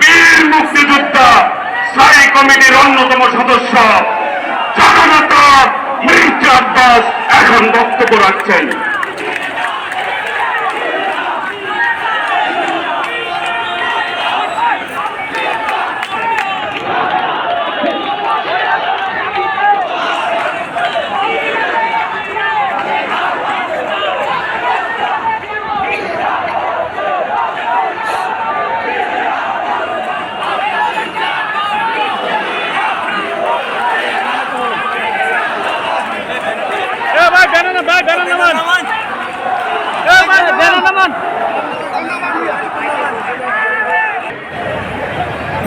বীর মুক্তিযোদ্ধা স্থায়ী কমিটির অন্যতম সদস্য জননেতা মির্জা আব্বাস এখন বক্তব্য রাখছেন।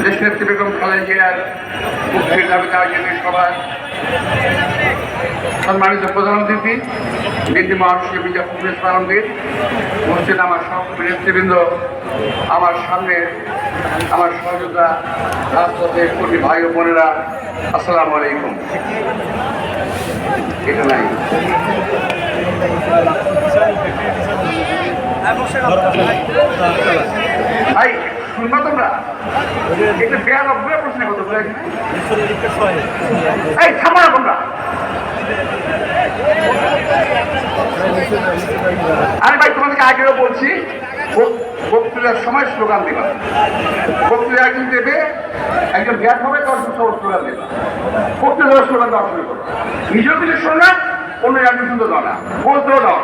দেশনেত্রী বেগম খালেদা জিয়ার মুক্তির সভায় সম্মানিত প্রধান অতিথি বিন্দু মহাশয় বিজয় ফুলেশ আলমগীর মসজিদ আমার সহকর্মী নেতৃবৃন্দ, আমার সামনে আমার সহযোগিতা রাজপথের কর্মী ভাই ও বোনেরা, আসসালামু আলাইকুম। এটা নাই। ভাই শুনবা তোমরা? এটা বেয়ার অভ্যয় প্রশ্ন কত বলে এই, থামো না তোমরা। আরে ভাই, তোমাদেরকে আগেও বলছি, বক- বক্তৃতার সময় স্লোগান দেবা। বক্তৃতা একজন দেবে, একজন গ্যাপ হবে বছর স্লোগান দেবা। বক্তৃতা স্লোগান দেওয়া শুরু করো। নিজেও কিছু শোনো না অন্য একজন শুনতে দাও না। বলতেও দাও